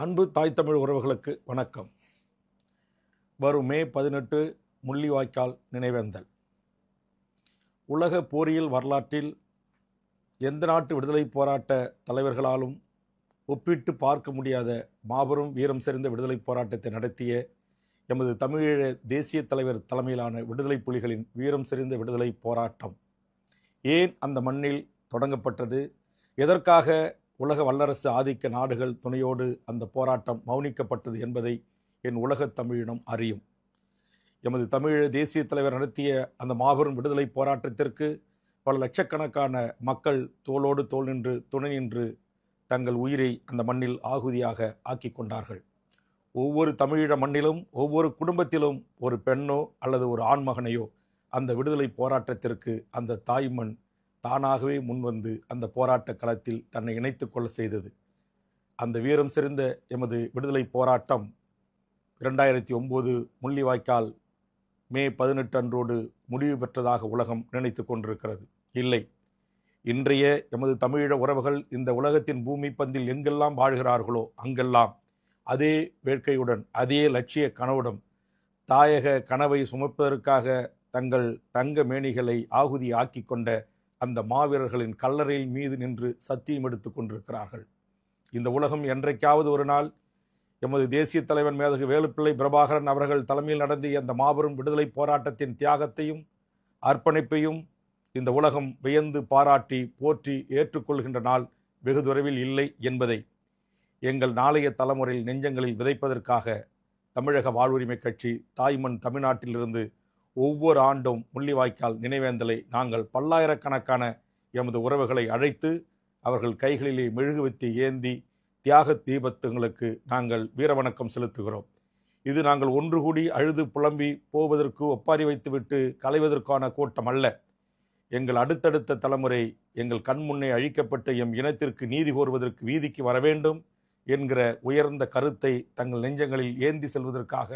அன்பு தாய் தமிழ் உறவுகளுக்கு வணக்கம். வரும் மே பதினெட்டு முள்ளிவாய்க்கால் நினைவேந்தல். உலக போரியல் வரலாற்றில் எந்த நாட்டு விடுதலை போராட்ட தலைவர்களாலும் ஒப்பிட்டு பார்க்க முடியாத மாபெரும் வீரம் செறிந்த விடுதலை போராட்டத்தை நடத்திய எமது தமிழீழ தேசிய தலைவர் தலைமையிலான விடுதலை புலிகளின் வீரம் செறிந்த விடுதலை போராட்டம் ஏன் அந்த மண்ணில் தொடங்கப்பட்டது? எதற்காக உலக வல்லரசு ஆதிக்க நாடுகள் துணையோடு அந்த போராட்டம் மௌனிக்கப்பட்டது என்பதை என் உலகத் தமிழினம் அறியும். எமது தமிழ் தேசிய தலைவர் நடத்திய அந்த மாபெரும் விடுதலை போராட்டத்திற்கு பல லட்சக்கணக்கான மக்கள் தோளோடு தோல் நின்று துணை நின்று தங்கள் உயிரை அந்த மண்ணில் ஆகுதியாக ஆக்கி கொண்டார்கள். ஒவ்வொரு தமிழீழ மண்ணிலும் ஒவ்வொரு குடும்பத்திலும் ஒரு பெண்ணோ அல்லது ஒரு ஆண்மகனையோ அந்த விடுதலை போராட்டத்திற்கு அந்த தாய்மண் தானாகவே முன்வந்து அந்த போராட்ட களத்தில் தன்னை இணைத்து கொள்ள செய்தது. அந்த வீரம் சிறந்த எமது விடுதலை போராட்டம் இரண்டாயிரத்தி ஒம்பது முள்ளிவாய்க்கால் மே பதினெட்டு அன்றோடு முடிவு பெற்றதாக உலகம் நினைத்து கொண்டிருக்கிறது. இல்லை இன்றைய எமது தமிழீழ உறவுகள் இந்த உலகத்தின் பூமி பந்தில் எங்கெல்லாம் வாழ்கிறார்களோ அங்கெல்லாம் அதே வேட்கையுடன் அதே லட்சிய கனவுடன் தாயக கனவை சுமப்பதற்காக தங்கள் தங்க மேனிகளை ஆகுதி ஆக்கி கொண்ட அந்த மாவீரர்களின் கல்லறையில் மீது நின்று சத்தியம் எடுத்து கொண்டிருக்கிறார்கள். இந்த உலகம் என்றைக்காவது ஒரு நாள் எமது தேசிய தலைவன் மேதகு வேலுப்பிள்ளை பிரபாகரன் அவர்கள் தலைமையில் நடத்திய அந்த மாபெரும் விடுதலை போராட்டத்தின் தியாகத்தையும் அர்ப்பணிப்பையும் இந்த உலகம் வியந்து பாராட்டி போற்றி ஏற்றுக்கொள்கின்ற நாள் வெகு தொலைவில் இல்லை என்பதை எங்கள் நாளைய தலைமுறையில் நெஞ்சங்களில் விதைப்பதற்காக தமிழக வாழ்வுரிமை கட்சி தாய்மண் தமிழ்நாட்டிலிருந்து ஒவ்வொரு ஆண்டும் முள்ளிவாய்க்கால் நினைவேந்தலை நாங்கள் பல்லாயிரக்கணக்கான எமது உறவுகளை அழைத்து அவர்கள் கைகளிலே மெழுகுவத்தி ஏந்தி தியாக தீபத்துங்களுக்கு நாங்கள் வீரவணக்கம் செலுத்துகிறோம். இது நாங்கள் ஒன்று கூடி அழுது புலம்பி போவதற்கு ஒப்பாரி வைத்துவிட்டு களைவதற்கான கூட்டம் அல்ல. எங்கள் அடுத்தடுத்த தலைமுறை எங்கள் கண்முன்னே அழிக்கப்பட்ட எம் இனத்திற்கு நீதி கோருவதற்கு வீதிக்கு வர வேண்டும் என்கிற உயர்ந்த கருத்தை தங்கள் நெஞ்சங்களில் ஏந்தி செல்வதற்காக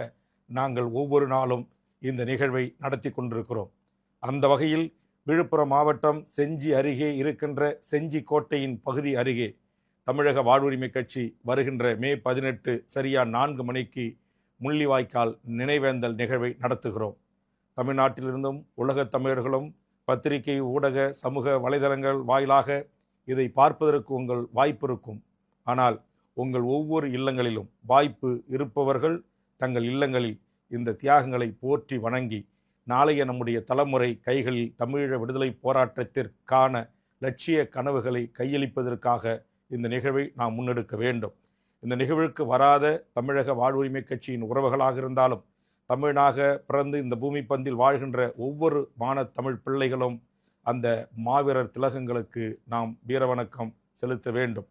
நாங்கள் ஒவ்வொரு நாளும் இந்த நிகழ்வை நடத்தி கொண்டிருக்கிறோம். அந்த வகையில் விழுப்புரம் மாவட்டம் செஞ்சி அருகே இருக்கின்ற செஞ்சி கோட்டையின் பகுதி அருகே தமிழக வாழ்வுரிமை கட்சி வருகின்ற மே பதினெட்டு சரியா நான்கு மணிக்கு முள்ளிவாய்க்கால் நினைவேந்தல் நிகழ்வை நடத்துகிறோம். தமிழ்நாட்டிலிருந்தும் உலகத் தமிழர்களும் பத்திரிகை ஊடக சமூக வலைதளங்கள் வாயிலாக இதை பார்ப்பதற்கு உங்கள் வாய்ப்பு இருக்கும். ஆனால் உங்கள் ஒவ்வொரு இல்லங்களிலும் வாய்ப்பு இருப்பவர்கள் தங்கள் இல்லங்களில் இந்த தியாகங்களை போற்றி வணங்கி நாளைய நம்முடைய தலைமுறை கைகளில் தமிழீழ விடுதலை போராட்டத்திற்கான லட்சிய கனவுகளை கையளிப்பதற்காக இந்த நிகழ்வை நாம் முன்னெடுக்க வேண்டும். இந்த நிகழ்வுக்கு வராத தமிழக வாழ்வுரிமை கட்சியின் உறவுகளாக இருந்தாலும் தமிழனாக பிறந்து இந்த பூமி பந்தில் வாழ்கின்ற ஒவ்வொரு மான தமிழ் பிள்ளைகளும் அந்த மாவீரர் திலகங்களுக்கு நாம் வீரவணக்கம் செலுத்த வேண்டும்.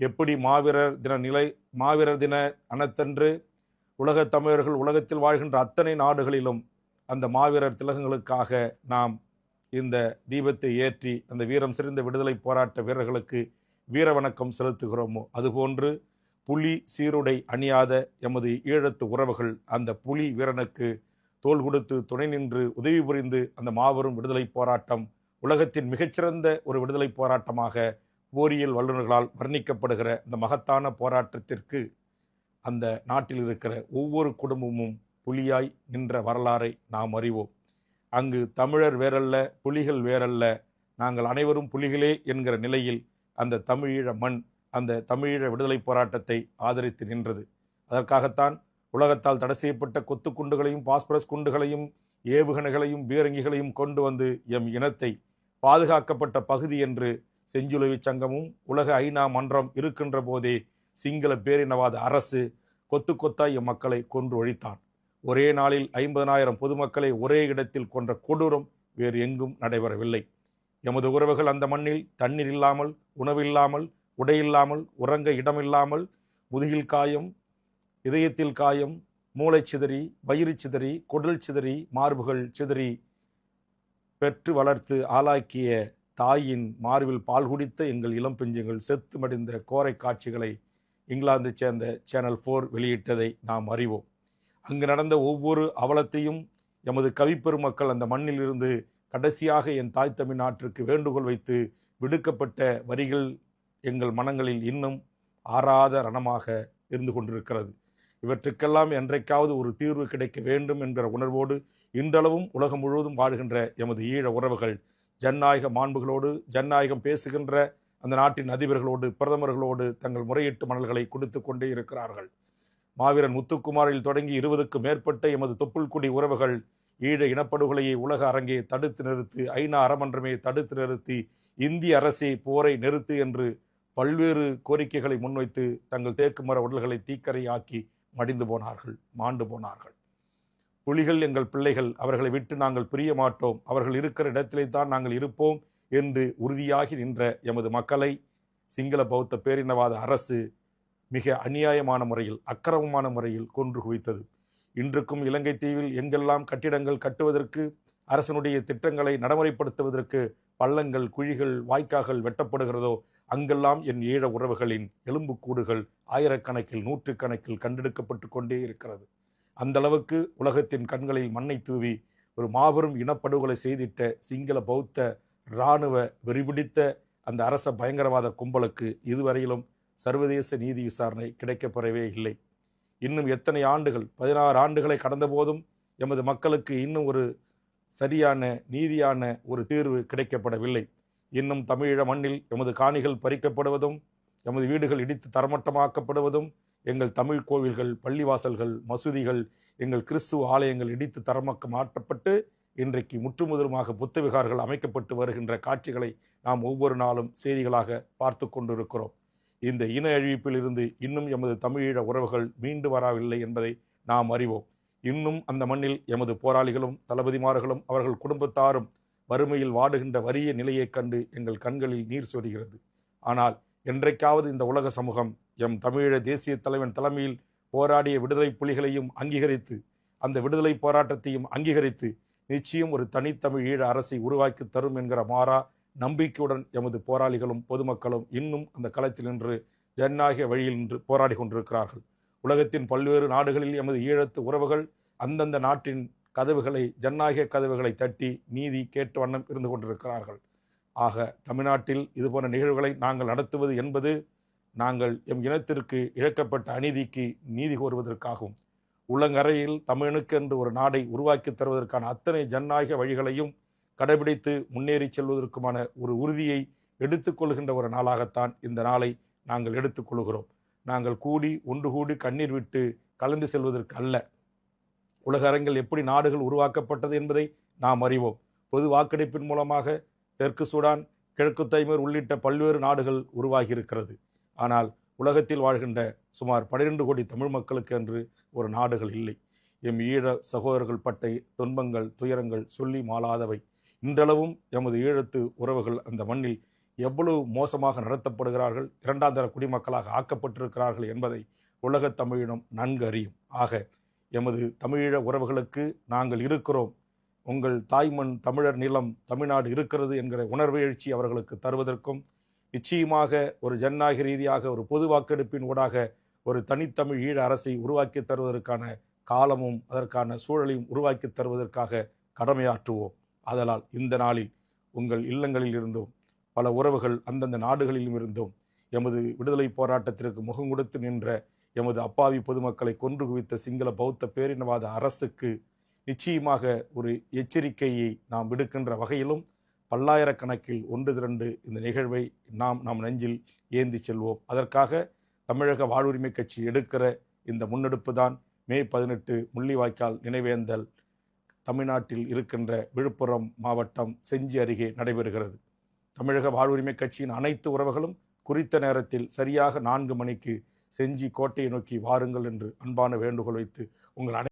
எப்படி மாவீரர் தின நிலை மாவீரர் தின அனத்தன்று உலகத் தமிழர்கள் உலகத்தில் வாழ்கின்ற அத்தனை நாடுகளிலும் அந்த மாவீரர் திலகங்களுக்காக நாம் இந்த தீபத்தை ஏற்றி அந்த வீரம் சிறந்த விடுதலை போராட்ட வீரர்களுக்கு வீர வணக்கம் செலுத்துகிறோமோ? அதுபோன்று புலி சீருடை அணியாத எமது ஈழத்து உறவுகள் அந்த புலி வீரனுக்கு தோள் கொடுத்து துணை நின்று உதவி புரிந்து அந்த மாபெரும் விடுதலை போராட்டம் உலகத்தின் மிகச்சிறந்த ஒரு விடுதலை போராட்டமாக போரியல் வல்லுநர்களால் வர்ணிக்கப்படுகிற இந்த மகத்தான போராட்டத்திற்கு அந்த நாட்டில் இருக்கிற ஒவ்வொரு குடும்பமும் புலியாய் நின்ற வரலாறை நாம் அறிவோம். அங்கு தமிழர் வேறல்ல புலிகள் வேறல்ல. நாங்கள் அனைவரும் புலிகளே என்கிற நிலையில் அந்த தமிழீழ மண் அந்த தமிழீழ விடுதலை போராட்டத்தை ஆதரித்து நின்றது. அதற்காகத்தான் உலகத்தால் தடை செய்யப்பட்ட கொத்து குண்டுகளையும் பாஸ்பரஸ் குண்டுகளையும் ஏவுகணைகளையும் பீரங்கிகளையும் கொண்டு வந்து எம் இனத்தை பாதுகாக்கப்பட்ட பகுதி என்று செஞ்சுலவி சங்கமும் உலக ஐநா மன்றம் இருக்கின்ற போதே சிங்கள பேரினவாத அரசு கொத்து கொத்தாய் எம் மக்களை கொன்று ஒழித்தான். ஒரே நாளில் ஐம்பதனாயிரம் பொதுமக்களை ஒரே இடத்தில் கொன்ற கொடூரம் வேறு எங்கும் நடைபெறவில்லை. எமது உறவுகள் அந்த மண்ணில் தண்ணீர் இல்லாமல் உணவில்லாமல் உடையில்லாமல் உறங்க இடமில்லாமல் முதுகில் காயம் இதயத்தில் காயம் மூளை சிதறி வயிறு சிதறி குடல் சிதறி மார்புகள் சிதறி பெற்று வளர்த்து ஆளாக்கிய தாயின் மார்பில் பால் குடித்த எங்கள் இளம் பிஞ்சுங்கள் செத்து மடிந்த கோரை காட்சிகளை இங்கிலாந்து சேர்ந்த சேனல் ஃபோர் வெளியிட்டதை நாம் அறிவோம். அங்கு நடந்த ஒவ்வொரு அவலத்தையும் எமது கவிப்பெருமக்கள் அந்த மண்ணிலிருந்து கடைசியாக என் தாய் தமிழ் நாட்டிற்கு வேண்டுகோள் வைத்து விடுக்கப்பட்ட வரிகள் எங்கள் மனங்களில் இன்னும் ஆறாத ரணமாக இருந்து கொண்டிருக்கிறது. இவற்றுக்கெல்லாம் என்றைக்காவது ஒரு தீர்வு கிடைக்க வேண்டும் என்கிற உணர்வோடு இன்றளவும் உலகம் முழுவதும் வாழ்கின்ற எமது ஈழ உறவுகள் ஜனநாயக மாண்புகளோடு ஜனநாயகம் பேசுகின்ற அந்த நாட்டின் அதிபர்களோடு பிரதமர்களோடு தங்கள் முறையீட்டு மணல்களை கொடுத்து கொண்டே இருக்கிறார்கள். மாவீரன் முத்துக்குமாரில் தொடங்கி இருபதுக்கும் மேற்பட்ட எமது தொப்புள்குடி உறவுகள் ஈழ இனப்படுகொலையை உலக அரங்கே தடுத்து நிறுத்து ஐநா அறமன்றமே தடுத்து நிறுத்தி இந்திய அரசே போரை நிறுத்து என்று பல்வேறு கோரிக்கைகளை முன்வைத்து தங்கள் தேக்கு மர உடல்களை தீக்கரையாக்கி மடிந்து போனார்கள் மாண்டு போனார்கள். புலிகள் எங்கள் பிள்ளைகள் அவர்களை விட்டு நாங்கள் பிரிய மாட்டோம். அவர்கள் இருக்கிற இடத்திலே தான் நாங்கள் இருப்போம். என்று உறுதியாகி நின்ற எமது மக்களை சிங்கள பௌத்த பேரினவாத அரசு மிக அநியாயமான முறையில் அக்கிரமமான முறையில் கொன்று குவித்தது. இன்றுக்கும் இலங்கை தீவில் எங்கெல்லாம் கட்டிடங்கள் கட்டுவதற்கு அரசனுடைய திட்டங்களை நடைமுறைப்படுத்துவதற்கு பள்ளங்கள் குழிகள் வாய்க்கால்கள் வெட்டப்படுகிறதோ அங்கெல்லாம் என் ஈழ உறவுகளின் எலும்புக்கூடுகள் ஆயிரக்கணக்கில் நூற்றுக்கணக்கில் கண்டெடுக்கப்பட்டு கொண்டே இருக்கிறது. அந்த அளவுக்கு உலகத்தின் கண்களில் மண்ணை தூவி ஒரு மாபெரும் இனப்படுகொலை செய்திட்ட சிங்கள பௌத்த இராணுவ வெறிபிடித்த அந்த அரச பயங்கரவாத கும்பலுக்கு இதுவரையிலும் சர்வதேச நீதி விசாரணை கிடைக்கப்பெறவே இல்லை. இன்னும் எத்தனை ஆண்டுகள் பதினாறு ஆண்டுகளை கடந்த போதும் எமது மக்களுக்கு இன்னும் ஒரு சரியான நீதியான ஒரு தீர்வு கிடைக்கப்படவில்லை. இன்னும் தமிழீழ மண்ணில் எமது காணிகள் பறிக்கப்படுவதும் எமது வீடுகள் இடித்து தரமட்டமாக்கப்படுவதும் எங்கள் தமிழ் கோவில்கள் பள்ளிவாசல்கள் மசூதிகள் எங்கள் கிறிஸ்துவ ஆலயங்கள் இடித்து தரமக்க மாற்றப்பட்டு இன்றைக்கு முற்றுமுதலுமாக புத்தவிகார்கள் அமைக்கப்பட்டு வருகின்ற காட்சிகளை நாம் ஒவ்வொரு நாளும் செய்திகளாக பார்த்து கொண்டிருக்கிறோம். இந்த இன அழிப்பிலிருந்து இன்னும் எமது தமிழீழ உறவுகள் மீண்டு வரவில்லை என்பதை நாம் அறிவோம். இன்னும் அந்த மண்ணில் எமது போராளிகளும் தளபதிமார்களும் அவர்கள் குடும்பத்தாரும் வறுமையில் வாடுகின்ற வறிய நிலையைக் கண்டு எங்கள் கண்களில் நீர் சொரிகிறது. ஆனால் என்றைக்காவது இந்த உலக சமூகம் எம் தமிழீழ தேசிய தலைவன் தலைமையில் போராடிய விடுதலை புலிகளையும் அங்கீகரித்து அந்த விடுதலை போராட்டத்தையும் அங்கீகரித்து நிச்சயம் ஒரு தனித்தமிழ் ஈழ அரசை உருவாக்கி தரும் என்கிற மாறா நம்பிக்கையுடன் எமது போராளிகளும் பொதுமக்களும் இன்னும் அந்த களத்தில் நின்று ஜனநாயக வழியில் நின்று போராடி கொண்டிருக்கிறார்கள். உலகத்தின் பல்வேறு நாடுகளில் எமது ஈழத்து உறவுகள் அந்தந்த நாட்டின் கதவுகளை ஜனநாயக கதவுகளை தட்டி நீதி கேட்டு வண்ணம் இருந்து கொண்டிருக்கிறார்கள். ஆக தமிழ்நாட்டில் இதுபோன்ற நிகழ்வுகளை நாங்கள் நடத்துவது என்பது நாங்கள் எம் இனத்திற்கு இழக்கப்பட்ட அநீதிக்கு நீதி கோருவதற்காகும் உள்ளங்கரையில் தமிழனுக்கு என்று ஒரு நாடை உருவாக்கி தருவதற்கான அத்தனை ஜனநாயக வழிகளையும் கடைபிடித்து முன்னேறி செல்வதற்குமான ஒரு உறுதியை எடுத்துக்கொள்கின்ற ஒரு நாளாகத்தான் இந்த நாளை நாங்கள் எடுத்துக்கொள்கிறோம் நாங்கள் கூடி ஒன்று கூடி கண்ணீர் விட்டு கலந்து செல்வதற்கு அல்ல. உலக அரங்கில் எப்படி நாடுகள் உருவாக்கப்பட்டது என்பதை நாம் அறிவோம். பொது வாக்கெடுப்பின் மூலமாக தெற்கு சூடான் கிழக்கு தைமர் உள்ளிட்ட பல்வேறு நாடுகள் உருவாகியிருக்கிறது. ஆனால் உலகத்தில் வாழ்கின்ற சுமார் பன்னிரெண்டு கோடி தமிழ் மக்களுக்கு என்று ஒரு நாடுகள் இல்லை. எம் ஈழ சகோதரர்கள் பட்டை துன்பங்கள் துயரங்கள் சொல்லி மாளாதவை. இன்றளவும் எமது ஈழத்து உறவுகள் அந்த மண்ணில் எவ்வளவு மோசமாக நடத்தப்படுகிறார்கள் இரண்டாம் தர குடிமக்களாக ஆக்கப்பட்டிருக்கிறார்கள் என்பதை உலகத் தமிழினம் நன்கு அறியும். ஆக எமது தமிழீழ உறவுகளுக்கு நாங்கள் இருக்கிறோம். உங்கள் தாய்மண் தமிழர் நிலம் தமிழ்நாடு இருக்கிறது என்கிற உணர்வு எழுச்சி அவர்களுக்கு தருவதற்கும் நிச்சயமாக ஒரு ஜனநாயக ரீதியாக ஒரு பொது வாக்கெடுப்பின் ஊடாக ஒரு தனித்தமிழ் ஈழ அரசை உருவாக்கி தருவதற்கான காலமும் அதற்கான சூழலையும் உருவாக்கி தருவதற்காக கடமையாற்றுவோம். அதனால் இந்த நாளில் உங்கள் இல்லங்களில் இருந்தும் பல உறவுகள் அந்தந்த நாடுகளிலும் இருந்தும் எமது விடுதலை போராட்டத்திற்கு முகம் கொடுத்து நின்ற எமது அப்பாவி பொதுமக்களை கொன்று குவித்த சிங்கள பௌத்த பேரினவாத அரசுக்கு நிச்சயமாக ஒரு எச்சரிக்கையை நாம் விடுக்கின்ற வகையிலும் பல்லாயிரக்கணக்கில் ஒன்று திரண்டு இந்த நிகழ்வை நாம் நம் நெஞ்சில் ஏந்தி செல்வோம். அதற்காக தமிழக வாழ்வுரிமை கட்சி எடுக்கிற இந்த முன்னெடுப்பு தான் மே பதினெட்டு முள்ளிவாய்க்கால் நினைவேந்தல் தமிழ்நாட்டில் இருக்கின்ற விழுப்புரம் மாவட்டம் செஞ்சி அருகே நடைபெறுகிறது. தமிழக வாழ்வுரிமை கட்சியின் அனைத்து உறவுகளும் குறித்த நேரத்தில் சரியாக நான்கு மணிக்கு செஞ்சி கோட்டையை நோக்கி வாருங்கள் என்று அன்பான வேண்டுகோள் வைத்து உங்கள் அனை